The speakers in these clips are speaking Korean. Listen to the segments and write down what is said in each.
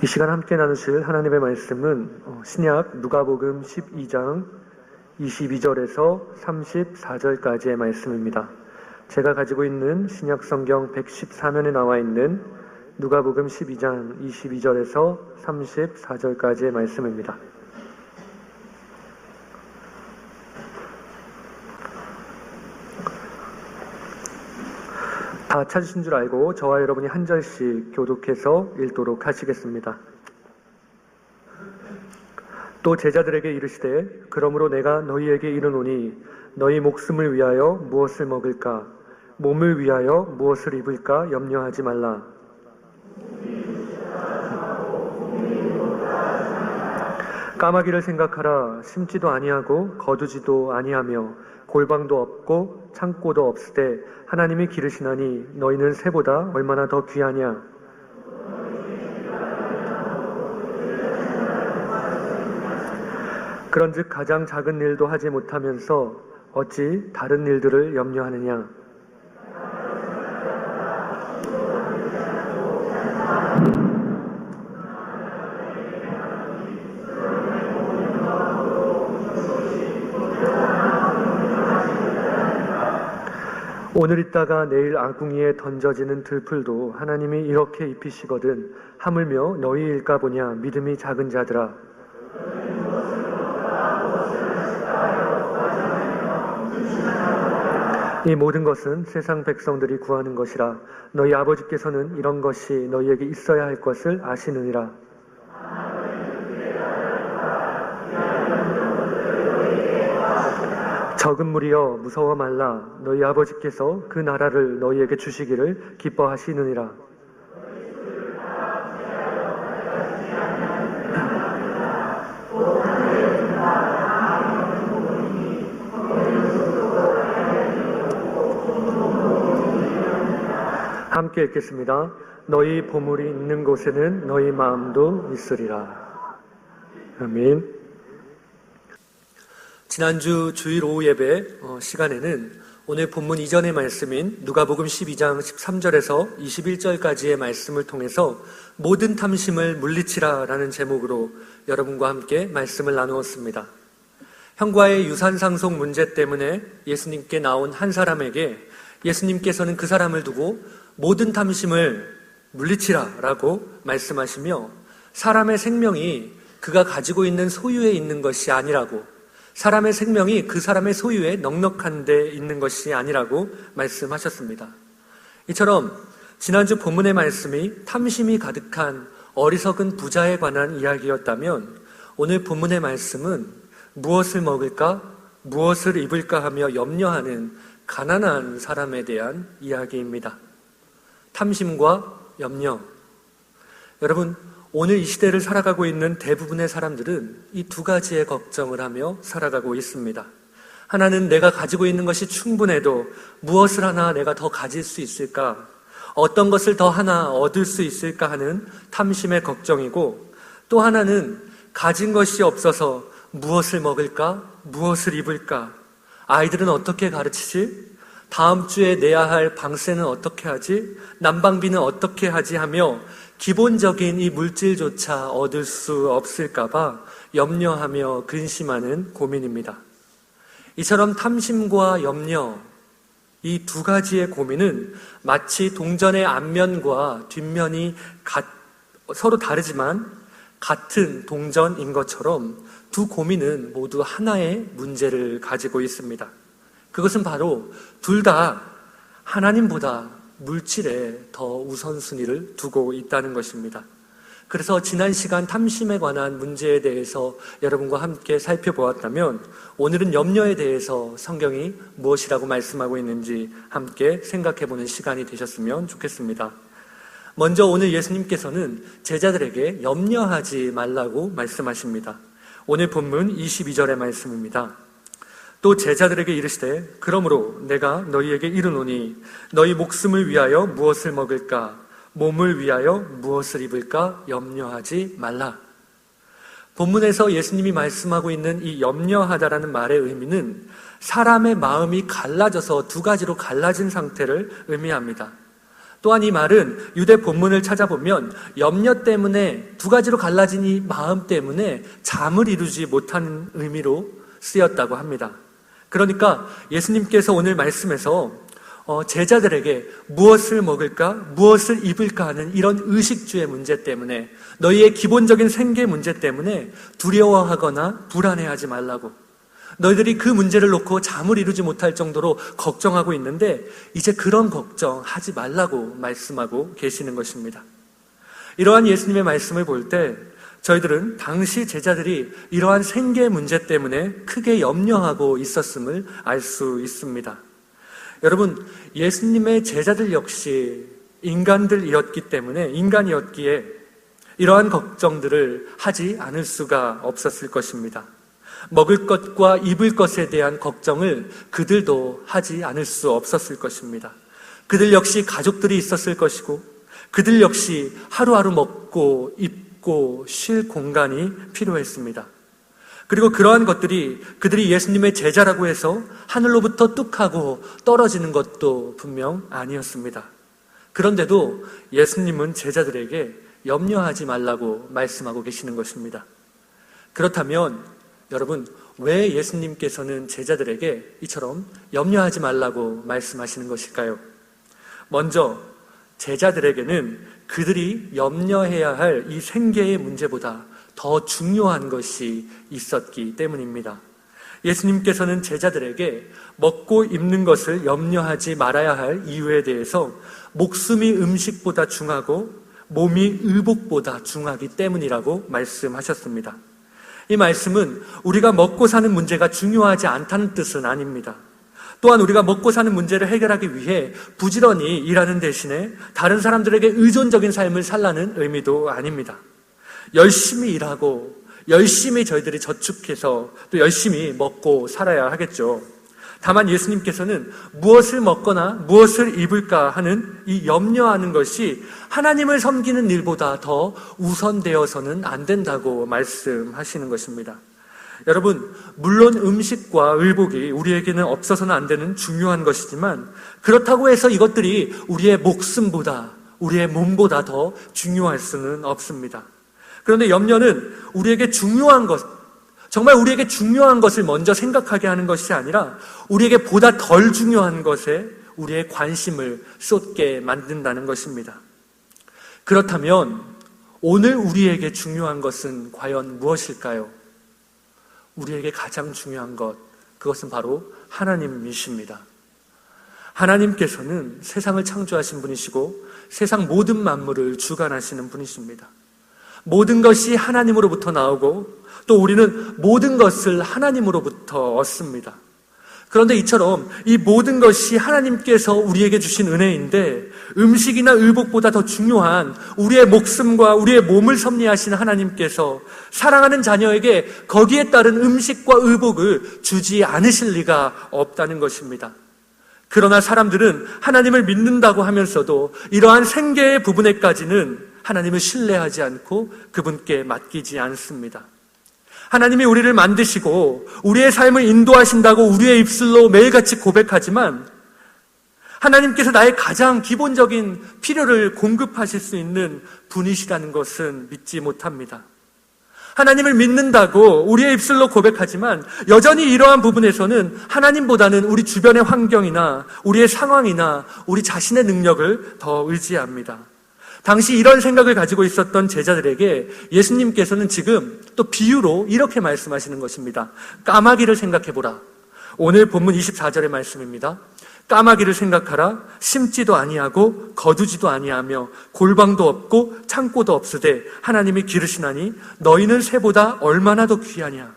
이 시간 함께 나누실 하나님의 말씀은 어, 신약 누가복음 12장 22절에서 34절까지의 말씀입니다. 제가 가지고 있는 신약 성경 114면에 나와 있는 누가복음 12장 22절에서 34절까지의 말씀입니다. 다 찾으신 줄 알고 저와 여러분이 한 절씩 교독해서 읽도록 하시겠습니다. 또 제자들에게 이르시되 그러므로 내가 너희에게 이르노니 너희 목숨을 위하여 무엇을 먹을까 몸을 위하여 무엇을 입을까 염려하지 말라. 까마귀를 생각하라 심지도 아니하고 거두지도 아니하며 골방도 없고 창고도 없으되 하나님이 기르시나니 너희는 새보다 얼마나 더 귀하냐? 그런즉 가장 작은 일도 하지 못하면서 어찌 다른 일들을 염려하느냐 오늘 있다가 내일 아궁이에 던져지는 들풀도 하나님이 이렇게 입히시거든 하물며 너희일까 보냐 믿음이 작은 자들아. 이 모든 것은 세상 백성들이 구하는 것이라 너희 아버지께서는 이런 것이 너희에게 있어야 할 것을 아시느니라 적은 무리여 무서워 말라 너희 아버지께서 그 나라를 너희에게 주시기를 기뻐하시느니라 함께 읽겠습니다. 너희 보물이 있는 곳에는 너희 마음도 있으리라. 아멘. 지난주 주일 오후 예배 어, 시간에는 오늘 본문 이전의 말씀인 누가복음 12장 13절에서 21절까지의 말씀을 통해서 모든 탐심을 물리치라라는 제목으로 여러분과 함께 말씀을 나누었습니다. 형과의 유산 상속 문제 때문에 예수님께 나온 한 사람에게 예수님께서는 그 사람을 두고 모든 탐심을 물리치라라고 말씀하시며 사람의 생명이 그가 가지고 있는 소유에 있는 것이 아니라고 사람의 생명이 그 사람의 소유에 넉넉한 데 있는 것이 아니라고 말씀하셨습니다. 이처럼 지난주 본문의 말씀이 탐심이 가득한 어리석은 부자에 관한 이야기였다면 오늘 본문의 말씀은 무엇을 먹을까, 무엇을 입을까 하며 염려하는 가난한 사람에 대한 이야기입니다. 탐심과 염려. 여러분, 오늘 이 시대를 살아가고 있는 대부분의 사람들은 이 두 가지의 걱정을 하며 살아가고 있습니다. 하나는 내가 가지고 있는 것이 충분해도 무엇을 하나 내가 더 가질 수 있을까? 어떤 것을 더 하나 얻을 수 있을까 하는 탐심의 걱정이고 또 하나는 가진 것이 없어서 무엇을 먹을까? 무엇을 입을까? 아이들은 어떻게 가르치지? 다음 주에 내야 할 방세는 어떻게 하지? 난방비는 어떻게 하지? 하며 기본적인 이 물질조차 얻을 수 없을까봐 염려하며 근심하는 고민입니다. 이처럼 탐심과 염려, 이 두 가지의 고민은 마치 동전의 앞면과 뒷면이 가, 서로 다르지만 같은 동전인 것처럼 두 고민은 모두 하나의 문제를 가지고 있습니다. 그것은 바로 둘 다 하나님보다 물질에 더 우선순위를 두고 있다는 것입니다. 그래서 지난 시간 탐심에 관한 문제에 대해서 여러분과 함께 살펴보았다면 오늘은 염려에 대해서 성경이 무엇이라고 말씀하고 있는지 함께 생각해 보는 시간이 되셨으면 좋겠습니다. 먼저 오늘 예수님께서는 제자들에게 염려하지 말라고 말씀하십니다. 오늘 본문 22절의 말씀입니다. 또 제자들에게 이르시되 그러므로 내가 너희에게 이르노니 너희 목숨을 위하여 무엇을 먹을까 몸을 위하여 무엇을 입을까 염려하지 말라. 본문에서 예수님이 말씀하고 있는 이 염려하다라는 말의 의미는 사람의 마음이 갈라져서 두 가지로 갈라진 상태를 의미합니다. 또한 이 말은 유대 본문을 찾아보면 염려 때문에 두 가지로 갈라진 이 마음 때문에 잠을 이루지 못하는 의미로 쓰였다고 합니다. 그러니까 예수님께서 오늘 말씀에서 어, 제자들에게 무엇을 먹을까, 무엇을 입을까 하는 이런 의식주의 문제 때문에 너희의 기본적인 생계 문제 때문에 두려워하거나 불안해하지 말라고 너희들이 그 문제를 놓고 잠을 이루지 못할 정도로 걱정하고 있는데 이제 그런 걱정 하지 말라고 말씀하고 계시는 것입니다. 이러한 예수님의 말씀을 볼 때 저희들은 당시 제자들이 이러한 생계 문제 때문에 크게 염려하고 있었음을 알 수 있습니다. 여러분, 예수님의 제자들 역시 인간들이었기 때문에, 인간이었기에 이러한 걱정들을 하지 않을 수가 없었을 것입니다. 먹을 것과 입을 것에 대한 걱정을 그들도 하지 않을 수 없었을 것입니다. 그들 역시 가족들이 있었을 것이고, 그들 역시 하루하루 먹고 입고 쉴 공간이 필요했습니다. 그리고 그러한 것들이 그들이 예수님의 제자라고 해서 하늘로부터 뚝 하고 떨어지는 것도 분명 아니었습니다. 그런데도 예수님은 제자들에게 염려하지 말라고 말씀하고 계시는 것입니다. 그렇다면 여러분, 왜 예수님께서는 제자들에게 이처럼 염려하지 말라고 말씀하시는 것일까요? 먼저 제자들에게는 그들이 염려해야 할 이 생계의 문제보다 더 중요한 것이 있었기 때문입니다. 예수님께서는 제자들에게 먹고 입는 것을 염려하지 말아야 할 이유에 대해서 목숨이 음식보다 중하고 몸이 의복보다 중하기 때문이라고 말씀하셨습니다. 이 말씀은 우리가 먹고 사는 문제가 중요하지 않다는 뜻은 아닙니다. 또한 우리가 먹고 사는 문제를 해결하기 위해 부지런히 일하는 대신에 다른 사람들에게 의존적인 삶을 살라는 의미도 아닙니다. 열심히 일하고 열심히 저희들이 저축해서 또 열심히 먹고 살아야 하겠죠. 다만 예수님께서는 무엇을 먹거나 무엇을 입을까 하는 이 염려하는 것이 하나님을 섬기는 일보다 더 우선되어서는 안 된다고 말씀하시는 것입니다. 여러분, 물론 음식과 의복이 우리에게는 없어서는 안 되는 중요한 것이지만 그렇다고 해서 이것들이 우리의 목숨보다 우리의 몸보다 더 중요할 수는 없습니다. 그런데 염려는 우리에게 중요한 것, 정말 우리에게 중요한 것을 먼저 생각하게 하는 것이 아니라 우리에게 보다 덜 중요한 것에 우리의 관심을 쏟게 만든다는 것입니다. 그렇다면 오늘 우리에게 중요한 것은 과연 무엇일까요? 우리에게 가장 중요한 것, 그것은 바로 하나님이십니다. 하나님께서는 세상을 창조하신 분이시고 세상 모든 만물을 주관하시는 분이십니다. 모든 것이 하나님으로부터 나오고 또 우리는 모든 것을 하나님으로부터 얻습니다. 그런데 이처럼 이 모든 것이 하나님께서 우리에게 주신 은혜인데 음식이나 의복보다 더 중요한 우리의 목숨과 우리의 몸을 섭리하신 하나님께서 사랑하는 자녀에게 거기에 따른 음식과 의복을 주지 않으실 리가 없다는 것입니다. 그러나 사람들은 하나님을 믿는다고 하면서도 이러한 생계의 부분에까지는 하나님을 신뢰하지 않고 그분께 맡기지 않습니다. 하나님이 우리를 만드시고 우리의 삶을 인도하신다고 우리의 입술로 매일같이 고백하지만 하나님께서 나의 가장 기본적인 필요를 공급하실 수 있는 분이시라는 것은 믿지 못합니다. 하나님을 믿는다고 우리의 입술로 고백하지만 여전히 이러한 부분에서는 하나님보다는 우리 주변의 환경이나 우리의 상황이나 우리 자신의 능력을 더 의지합니다. 당시 이런 생각을 가지고 있었던 제자들에게 예수님께서는 지금 또 비유로 이렇게 말씀하시는 것입니다. 까마귀를 생각해 보라. 오늘 본문 24절의 말씀입니다. 까마귀를 생각하라. 심지도 아니하고 거두지도 아니하며 골방도 없고 창고도 없으되 하나님이 기르시나니 너희는 새보다 얼마나 더 귀하냐.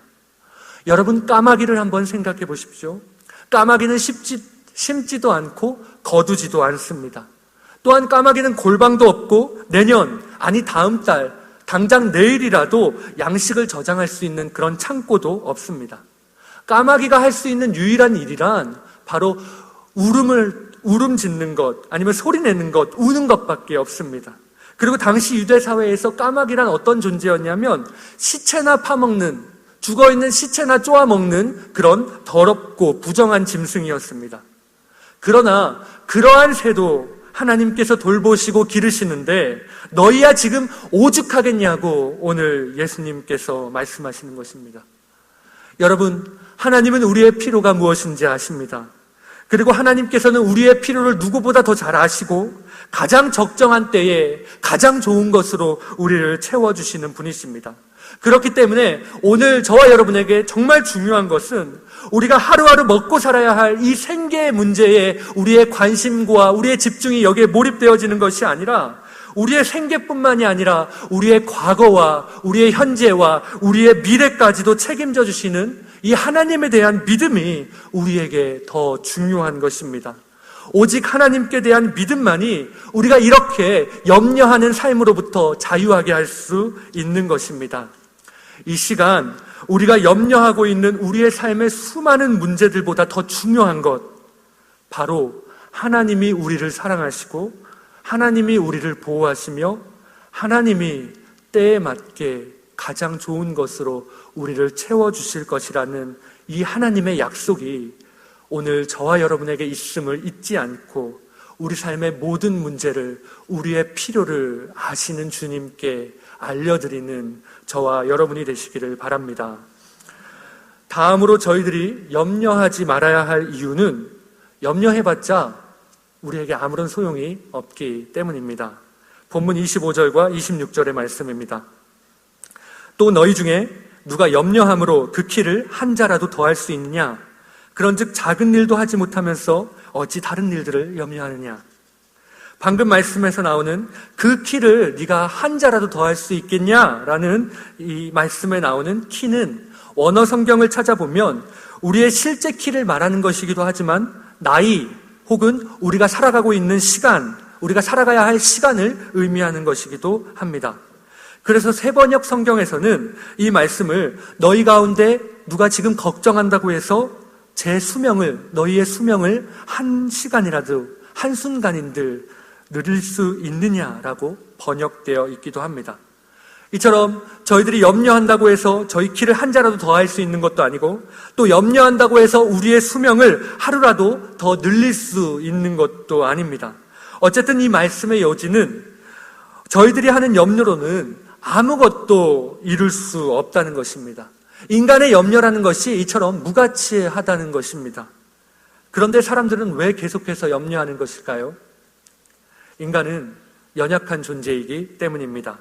여러분 까마귀를 한번 생각해 보십시오. 까마귀는 심지, 심지도 않고 거두지도 않습니다. 또한 까마귀는 골방도 없고 내년, 아니 다음 달, 당장 내일이라도 양식을 저장할 수 있는 그런 창고도 없습니다. 까마귀가 할 수 있는 유일한 일이란 바로 울음을, 울음 짓는 것, 아니면 소리 내는 것, 우는 것밖에 없습니다. 그리고 당시 유대 사회에서 까마귀란 어떤 존재였냐면 시체나 파먹는, 죽어 있는 시체나 쪼아 먹는 그런 더럽고 부정한 짐승이었습니다. 그러나 그러한 새도 하나님께서 돌보시고 기르시는데 너희야 지금 오죽하겠냐고 오늘 예수님께서 말씀하시는 것입니다. 여러분, 하나님은 우리의 필요가 무엇인지 아십니다. 그리고 하나님께서는 우리의 필요를 누구보다 더 잘 아시고 가장 적정한 때에 가장 좋은 것으로 우리를 채워주시는 분이십니다. 그렇기 때문에 오늘 저와 여러분에게 정말 중요한 것은 우리가 하루하루 먹고 살아야 할 이 생계의 문제에 우리의 관심과 우리의 집중이 여기에 몰입되어지는 것이 아니라 우리의 생계뿐만이 아니라 우리의 과거와 우리의 현재와 우리의 미래까지도 책임져 주시는 이 하나님에 대한 믿음이 우리에게 더 중요한 것입니다. 오직 하나님께 대한 믿음만이 우리가 이렇게 염려하는 삶으로부터 자유하게 할 수 있는 것입니다. 이 시간 우리가 염려하고 있는 우리의 삶의 수많은 문제들보다 더 중요한 것 바로 하나님이 우리를 사랑하시고 하나님이 우리를 보호하시며 하나님이 때에 맞게 가장 좋은 것으로 우리를 채워 주실 것이라는 이 하나님의 약속이 오늘 저와 여러분에게 있음을 잊지 않고 우리 삶의 모든 문제를 우리의 필요를 아시는 주님께 알려드리는 저와 여러분이 되시기를 바랍니다. 다음으로 저희들이 염려하지 말아야 할 이유는 염려해봤자 우리에게 아무런 소용이 없기 때문입니다. 본문 25절과 26절의 말씀입니다. 또 너희 중에 누가 염려함으로 그 키를 한 자라도 더할 수 있느냐? 그런즉 작은 일도 하지 못하면서 어찌 다른 일들을 염려하느냐? 방금 말씀에서 나오는 그 키를 네가 한 자라도 더할 수 있겠냐라는 이 말씀에 나오는 키는 원어 성경을 찾아보면 우리의 실제 키를 말하는 것이기도 하지만 나이 혹은 우리가 살아가고 있는 시간, 우리가 살아가야 할 시간을 의미하는 것이기도 합니다. 그래서 세번역 성경에서는 이 말씀을 너희 가운데 누가 지금 걱정한다고 해서 제 수명을, 너희의 수명을 한 시간이라도, 한 순간인들 늘릴 수 있느냐라고 번역되어 있기도 합니다. 이처럼 저희들이 염려한다고 해서 저희 키를 한 자라도 더 할 수 있는 것도 아니고 또 염려한다고 해서 우리의 수명을 하루라도 더 늘릴 수 있는 것도 아닙니다. 어쨌든 이 말씀의 여지는 저희들이 하는 염려로는 아무것도 이룰 수 없다는 것입니다. 인간의 염려라는 것이 이처럼 무가치하다는 것입니다. 그런데 사람들은 왜 계속해서 염려하는 것일까요? 인간은 연약한 존재이기 때문입니다.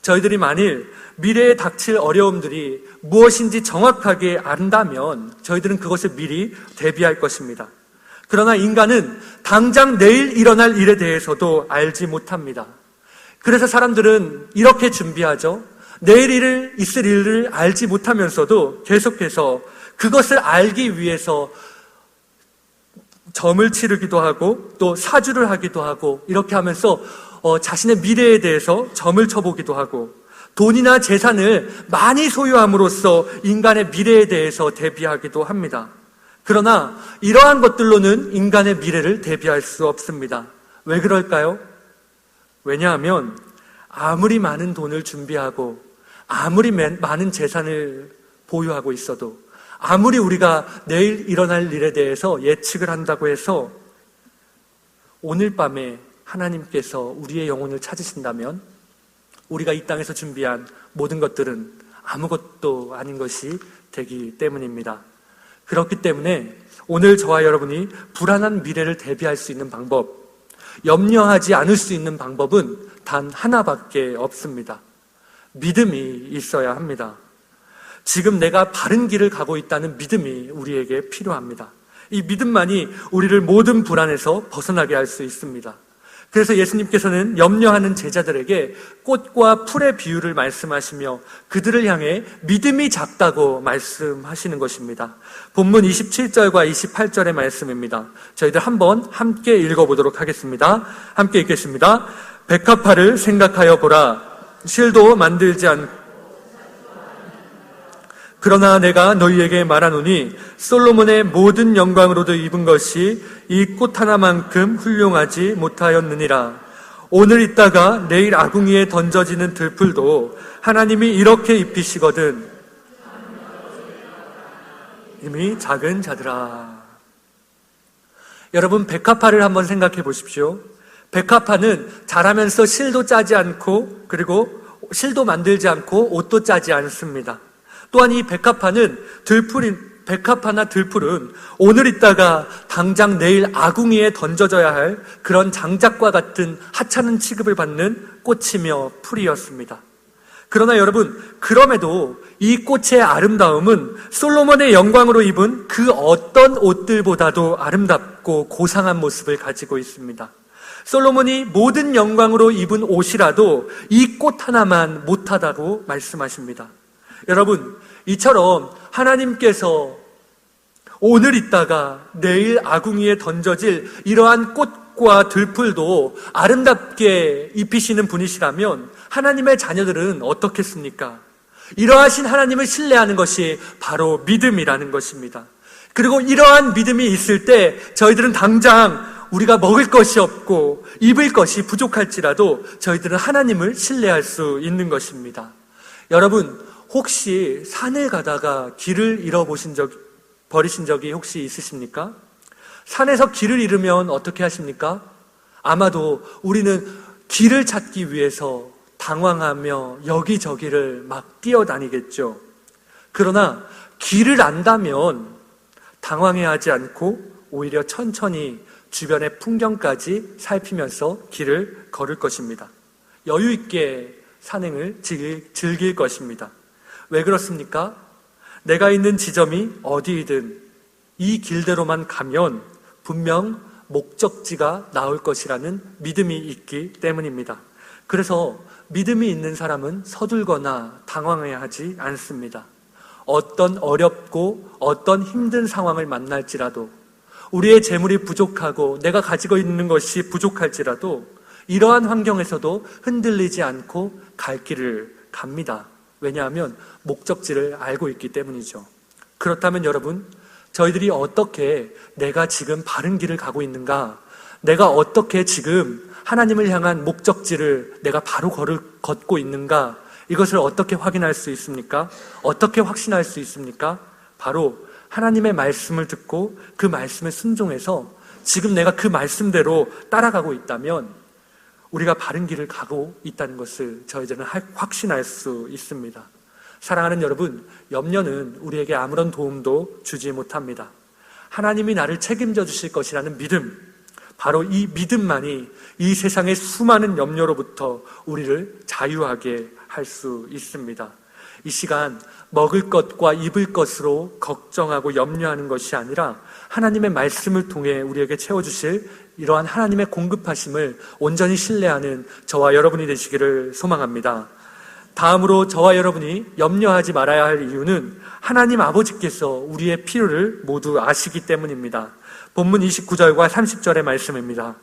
저희들이 만일 미래에 닥칠 어려움들이 무엇인지 정확하게 안다면 저희들은 그것을 미리 대비할 것입니다. 그러나 인간은 당장 내일 일어날 일에 대해서도 알지 못합니다. 그래서 사람들은 이렇게 준비하죠. 내일 일을 있을 일을 알지 못하면서도 계속해서 그것을 알기 위해서 점을 치르기도 하고 또 사주를 하기도 하고 이렇게 하면서 어, 자신의 미래에 대해서 점을 쳐보기도 하고 돈이나 재산을 많이 소유함으로써 인간의 미래에 대해서 대비하기도 합니다. 그러나 이러한 것들로는 인간의 미래를 대비할 수 없습니다. 왜 그럴까요? 왜냐하면 아무리 많은 돈을 준비하고 아무리 많은 재산을 보유하고 있어도 아무리 우리가 내일 일어날 일에 대해서 예측을 한다고 해서 오늘 밤에 하나님께서 우리의 영혼을 찾으신다면 우리가 이 땅에서 준비한 모든 것들은 아무것도 아닌 것이 되기 때문입니다. 그렇기 때문에 오늘 저와 여러분이 불안한 미래를 대비할 수 있는 방법, 염려하지 않을 수 있는 방법은 단 하나밖에 없습니다. 믿음이 있어야 합니다. 지금 내가 바른 길을 가고 있다는 믿음이 우리에게 필요합니다. 이 믿음만이 우리를 모든 불안에서 벗어나게 할 수 있습니다. 그래서 예수님께서는 염려하는 제자들에게 꽃과 풀의 비유를 말씀하시며 그들을 향해 믿음이 작다고 말씀하시는 것입니다. 본문 27절과 28절의 말씀입니다. 저희들 한번 함께 읽어보도록 하겠습니다. 함께 읽겠습니다. 백합화를 생각하여 보라. 실도 만들지 않고 그러나 내가 너희에게 말하노니 솔로몬의 모든 영광으로도 입은 것이 이 꽃 하나만큼 훌륭하지 못하였느니라. 오늘 있다가 내일 아궁이에 던져지는 들풀도 하나님이 이렇게 입히시거든. 이미 작은 자들아. 여러분, 백합화를 한번 생각해 보십시오. 백합화는 자라면서 실도 짜지 않고 그리고 실도 만들지 않고 옷도 짜지 않습니다. 또한 이 백합화는 들풀인 백합화나 들풀은 오늘 있다가 당장 내일 아궁이에 던져져야 할 그런 장작과 같은 하찮은 취급을 받는 꽃이며 풀이었습니다. 그러나 여러분, 그럼에도 이 꽃의 아름다움은 솔로몬의 영광으로 입은 그 어떤 옷들보다도 아름답고 고상한 모습을 가지고 있습니다. 솔로몬이 모든 영광으로 입은 옷이라도 이 꽃 하나만 못하다고 말씀하십니다. 여러분, 이처럼 하나님께서 오늘 있다가 내일 아궁이에 던져질 이러한 꽃과 들풀도 아름답게 입히시는 분이시라면 하나님의 자녀들은 어떻겠습니까? 이러하신 하나님을 신뢰하는 것이 바로 믿음이라는 것입니다. 그리고 이러한 믿음이 있을 때 저희들은 당장 우리가 먹을 것이 없고 입을 것이 부족할지라도 저희들은 하나님을 신뢰할 수 있는 것입니다. 여러분, 혹시 산을 가다가 길을 잃어보신 적, 버리신 적이 혹시 있으십니까? 산에서 길을 잃으면 어떻게 하십니까? 아마도 우리는 길을 찾기 위해서 당황하며 여기저기를 막 뛰어다니겠죠. 그러나 길을 안다면 당황해 하지 않고 오히려 천천히 주변의 풍경까지 살피면서 길을 걸을 것입니다. 여유 있게 산행을 즐길 것입니다. 왜 그렇습니까? 내가 있는 지점이 어디이든 이 길대로만 가면 분명 목적지가 나올 것이라는 믿음이 있기 때문입니다. 그래서 믿음이 있는 사람은 서둘거나 당황해야 하지 않습니다. 어떤 어렵고 어떤 힘든 상황을 만날지라도 우리의 재물이 부족하고 내가 가지고 있는 것이 부족할지라도 이러한 환경에서도 흔들리지 않고 갈 길을 갑니다. 왜냐하면 목적지를 알고 있기 때문이죠. 그렇다면 여러분, 저희들이 어떻게 내가 지금 바른 길을 가고 있는가? 내가 어떻게 지금 하나님을 향한 목적지를 내가 바로 걸을, 걷고 있는가? 이것을 어떻게 확인할 수 있습니까? 어떻게 확신할 수 있습니까? 바로 하나님의 말씀을 듣고 그 말씀에 순종해서 지금 내가 그 말씀대로 따라가고 있다면 우리가 바른 길을 가고 있다는 것을 저희들은 확신할 수 있습니다. 사랑하는 여러분, 염려는 우리에게 아무런 도움도 주지 못합니다. 하나님이 나를 책임져 주실 것이라는 믿음, 바로 이 믿음만이 이 세상의 수많은 염려로부터 우리를 자유하게 할 수 있습니다. 이 시간 먹을 것과 입을 것으로 걱정하고 염려하는 것이 아니라 하나님의 말씀을 통해 우리에게 채워주실 이러한 하나님의 공급하심을 온전히 신뢰하는 저와 여러분이 되시기를 소망합니다. 다음으로 저와 여러분이 염려하지 말아야 할 이유는 하나님 아버지께서 우리의 필요를 모두 아시기 때문입니다. 본문 29절과 30절의 말씀입니다.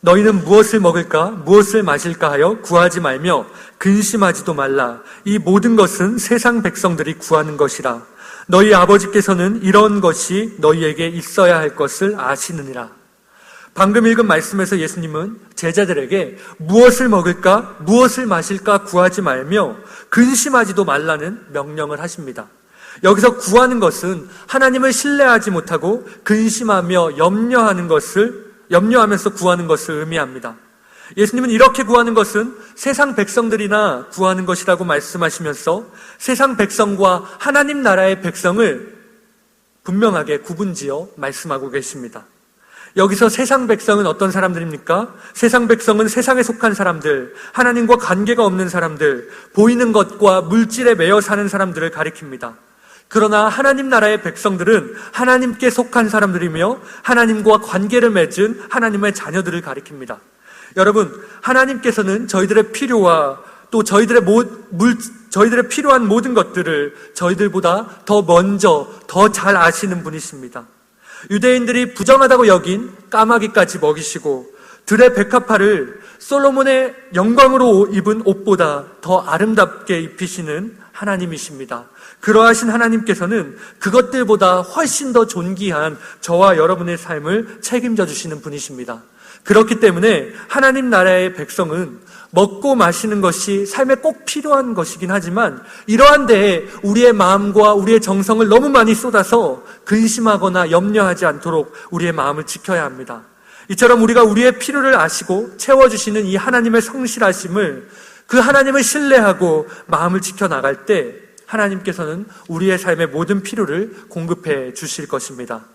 너희는 무엇을 먹을까, 무엇을 마실까 하여 구하지 말며 근심하지도 말라. 이 모든 것은 세상 백성들이 구하는 것이라. 너희 아버지께서는 이런 것이 너희에게 있어야 할 것을 아시느니라. 방금 읽은 말씀에서 예수님은 제자들에게 무엇을 먹을까, 무엇을 마실까 구하지 말며 근심하지도 말라는 명령을 하십니다. 여기서 구하는 것은 하나님을 신뢰하지 못하고 근심하며 염려하는 것을 염려하면서 구하는 것을 의미합니다. 예수님은 이렇게 구하는 것은 세상 백성들이나 구하는 것이라고 말씀하시면서 세상 백성과 하나님 나라의 백성을 분명하게 구분지어 말씀하고 계십니다. 여기서 세상 백성은 어떤 사람들입니까? 세상 백성은 세상에 속한 사람들, 하나님과 관계가 없는 사람들, 보이는 것과 물질에 매여 사는 사람들을 가리킵니다. 그러나 하나님 나라의 백성들은 하나님께 속한 사람들이며 하나님과 관계를 맺은 하나님의 자녀들을 가리킵니다. 여러분, 하나님께서는 저희들의 필요와 또 저희들의 모, 물, 저희들의 필요한 모든 것들을 저희들보다 더 먼저 더 잘 아시는 분이십니다. 유대인들이 부정하다고 여긴 까마귀까지 먹이시고 들의 백합화를 솔로몬의 영광으로 입은 옷보다 더 아름답게 입히시는 하나님이십니다. 그러하신 하나님께서는 그것들보다 훨씬 더 존귀한 저와 여러분의 삶을 책임져 주시는 분이십니다. 그렇기 때문에 하나님 나라의 백성은 먹고 마시는 것이 삶에 꼭 필요한 것이긴 하지만 이러한 데에 우리의 마음과 우리의 정성을 너무 많이 쏟아서 근심하거나 염려하지 않도록 우리의 마음을 지켜야 합니다. 이처럼 우리가 우리의 필요를 아시고 채워주시는 이 하나님의 성실하심을 그 하나님을 신뢰하고 마음을 지켜나갈 때 하나님께서는 우리의 삶의 모든 필요를 공급해 주실 것입니다.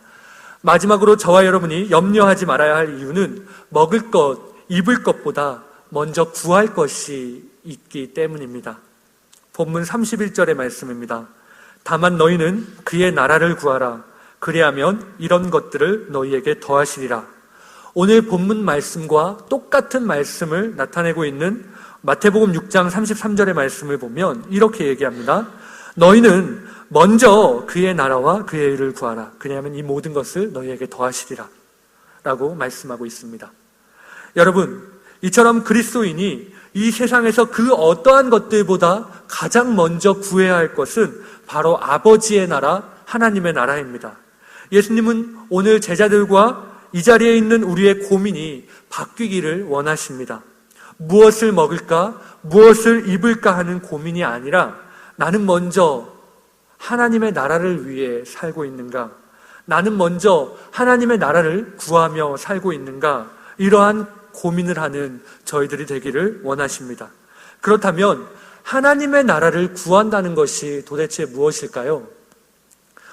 마지막으로 저와 여러분이 염려하지 말아야 할 이유는 먹을 것, 입을 것보다 먼저 구할 것이 있기 때문입니다. 본문 31절의 말씀입니다. 다만 너희는 그의 나라를 구하라. 그리하면 이런 것들을 너희에게 더하시리라. 오늘 본문 말씀과 똑같은 말씀을 나타내고 있는 마태복음 6장 33절의 말씀을 보면 이렇게 얘기합니다. 너희는 먼저 그의 나라와 그의 일을 구하라. 그냐면 이 모든 것을 너희에게 더하시리라. 라고 말씀하고 있습니다. 여러분, 이처럼 그리스도인이 이 세상에서 그 어떠한 것들보다 가장 먼저 구해야 할 것은 바로 아버지의 나라, 하나님의 나라입니다. 예수님은 오늘 제자들과 이 자리에 있는 우리의 고민이 바뀌기를 원하십니다. 무엇을 먹을까, 무엇을 입을까 하는 고민이 아니라 나는 먼저 하나님의 나라를 위해 살고 있는가? 나는 먼저 하나님의 나라를 구하며 살고 있는가? 이러한 고민을 하는 저희들이 되기를 원하십니다. 그렇다면 하나님의 나라를 구한다는 것이 도대체 무엇일까요?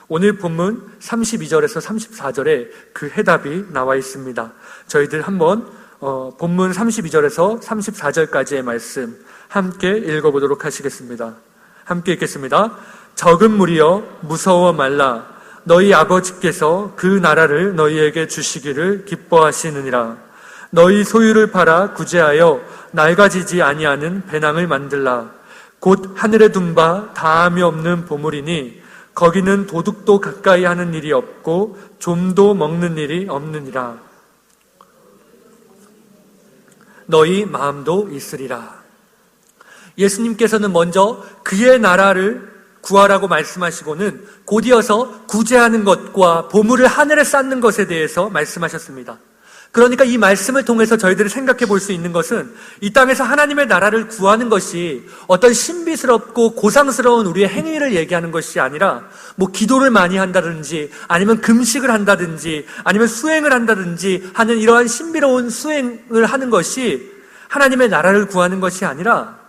오늘 본문 32절에서 34절에 그 해답이 나와 있습니다. 저희들 한번 어, 본문 32절에서 34절까지의 말씀 함께 읽어보도록 하시겠습니다. 함께 읽겠습니다. 적은 무리여 무서워 말라. 너희 아버지께서 그 나라를 너희에게 주시기를 기뻐하시느니라. 너희 소유를 팔아 구제하여 낡아지지 아니하는 배낭을 만들라. 곧 하늘에 둔 바 다함이 없는 보물이니 거기는 도둑도 가까이 하는 일이 없고 좀도 먹는 일이 없느니라. 너희 마음도 있으리라. 예수님께서는 먼저 그의 나라를 구하라고 말씀하시고는 곧이어서 구제하는 것과 보물을 하늘에 쌓는 것에 대해서 말씀하셨습니다. 그러니까 이 말씀을 통해서 저희들이 생각해 볼 수 있는 것은 이 땅에서 하나님의 나라를 구하는 것이 어떤 신비스럽고 고상스러운 우리의 행위를 얘기하는 것이 아니라 뭐 기도를 많이 한다든지 아니면 금식을 한다든지 아니면 수행을 한다든지 하는 이러한 신비로운 수행을 하는 것이 하나님의 나라를 구하는 것이 아니라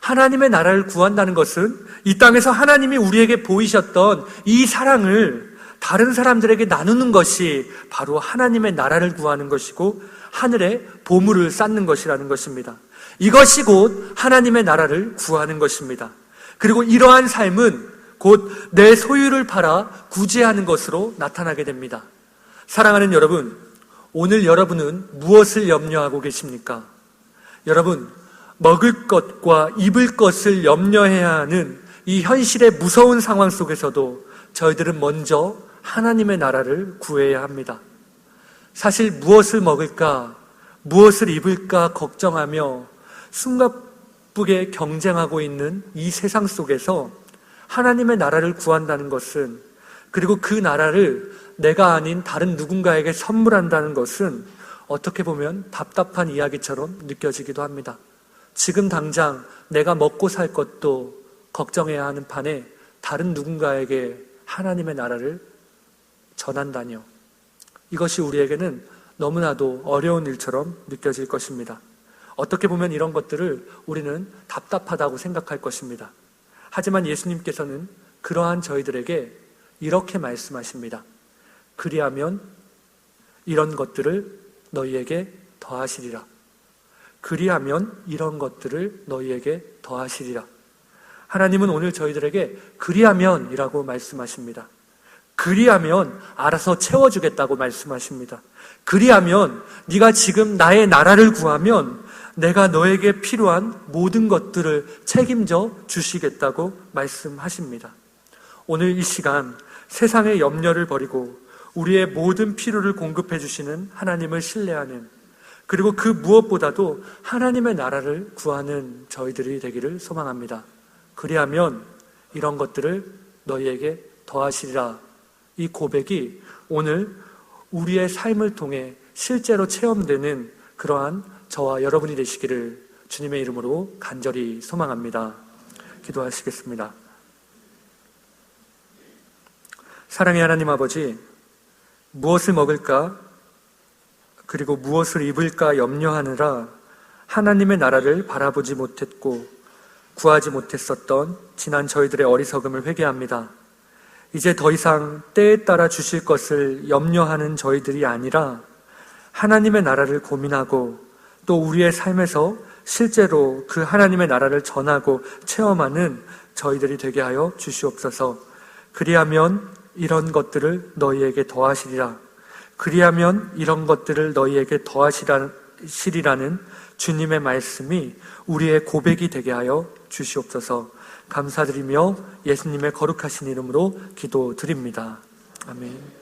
하나님의 나라를 구한다는 것은 이 땅에서 하나님이 우리에게 보이셨던 이 사랑을 다른 사람들에게 나누는 것이 바로 하나님의 나라를 구하는 것이고 하늘에 보물을 쌓는 것이라는 것입니다. 이것이 곧 하나님의 나라를 구하는 것입니다. 그리고 이러한 삶은 곧 내 소유를 팔아 구제하는 것으로 나타나게 됩니다. 사랑하는 여러분, 오늘 여러분은 무엇을 염려하고 계십니까? 여러분, 먹을 것과 입을 것을 염려해야 하는 이 현실의 무서운 상황 속에서도 저희들은 먼저 하나님의 나라를 구해야 합니다. 사실 무엇을 먹을까, 무엇을 입을까 걱정하며 숨가쁘게 경쟁하고 있는 이 세상 속에서 하나님의 나라를 구한다는 것은 그리고 그 나라를 내가 아닌 다른 누군가에게 선물한다는 것은 어떻게 보면 답답한 이야기처럼 느껴지기도 합니다. 지금 당장 내가 먹고 살 것도 걱정해야 하는 판에 다른 누군가에게 하나님의 나라를 전한다뇨. 이것이 우리에게는 너무나도 어려운 일처럼 느껴질 것입니다. 어떻게 보면 이런 것들을 우리는 답답하다고 생각할 것입니다. 하지만 예수님께서는 그러한 저희들에게 이렇게 말씀하십니다. 그리하면 이런 것들을 너희에게 더하시리라. 그리하면 이런 것들을 너희에게 더하시리라. 하나님은 오늘 저희들에게 그리하면이라고 말씀하십니다. 그리하면 알아서 채워주겠다고 말씀하십니다. 그리하면 네가 지금 나의 나라를 구하면 내가 너에게 필요한 모든 것들을 책임져 주시겠다고 말씀하십니다. 오늘 이 시간 세상의 염려를 버리고 우리의 모든 필요를 공급해 주시는 하나님을 신뢰하는 그리고 그 무엇보다도 하나님의 나라를 구하는 저희들이 되기를 소망합니다. 그리하면 이런 것들을 너희에게 더하시리라. 이 고백이 오늘 우리의 삶을 통해 실제로 체험되는 그러한 저와 여러분이 되시기를 주님의 이름으로 간절히 소망합니다. 기도하시겠습니다. 사랑의 하나님 아버지, 무엇을 먹을까? 그리고 무엇을 입을까 염려하느라 하나님의 나라를 바라보지 못했고 구하지 못했었던 지난 저희들의 어리석음을 회개합니다. 이제 더 이상 때에 따라 주실 것을 염려하는 저희들이 아니라 하나님의 나라를 고민하고 또 우리의 삶에서 실제로 그 하나님의 나라를 전하고 체험하는 저희들이 되게 하여 주시옵소서. 그리하면 이런 것들을 너희에게 더하시리라. 그리하면 이런 것들을 너희에게 더하시리라는 주님의 말씀이 우리의 고백이 되게 하여 주시옵소서. 감사드리며 예수님의 거룩하신 이름으로 기도드립니다. 아멘.